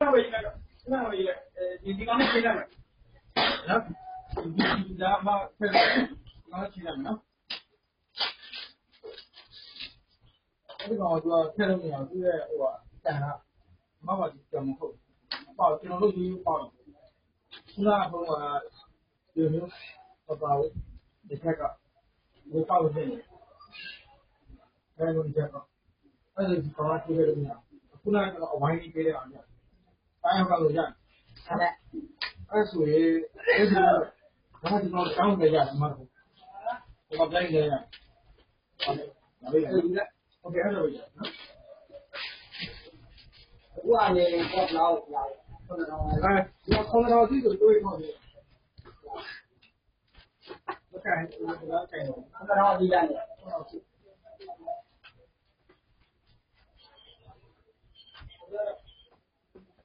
ဝေးလိုက်တော့ခဏဝေးလိုက်အဲဒီဒီကောင်နဲ့ချိန်လိုက်မယ်နော်ဒီဒါမှဖက်လိုက်နော်ချိန်လိုက်မယ်နော်အဲဒီကောင်ကသူကဖက်လို့မရဘူးသူရဲ့ဟိုကတန်တာမမကြီးကြမဟုတ်ပေါ့ကျွန်တော်တို့ယူပေါ့ခုနကဟိုကဒီမျိုးပပဝေးဒီခက်ကဟိုပေါ့လို့နေတယ်အဲဒီလိုကြတော့အဲဒီကောင်ကသူ့ရဲ့လို့မရခုနကတော့အဝိုင်းကြီးပေးတဲ့အောင် တိုင်းရောက်ကလို့ရတယ်ဟုတ်ကဲ့အဲ့ဆိုရင်အဲ့ဒီတော့ဘာဒီတော့တောင်းကြရမှာပေါ့ဟိုမှာတိုင်းနေရဟုတ်ကဲ့ဒါပဲဟုတ်ကဲ့အဲ့လိုရနော်အခုအနေနဲ့တော့လောက်လာခုနကတော့အဲဒီခုနကတော့ဒီလိုတွေးမှတယ်ဟုတ်ကဲ့ဒါကတော့ဒီလိုနေ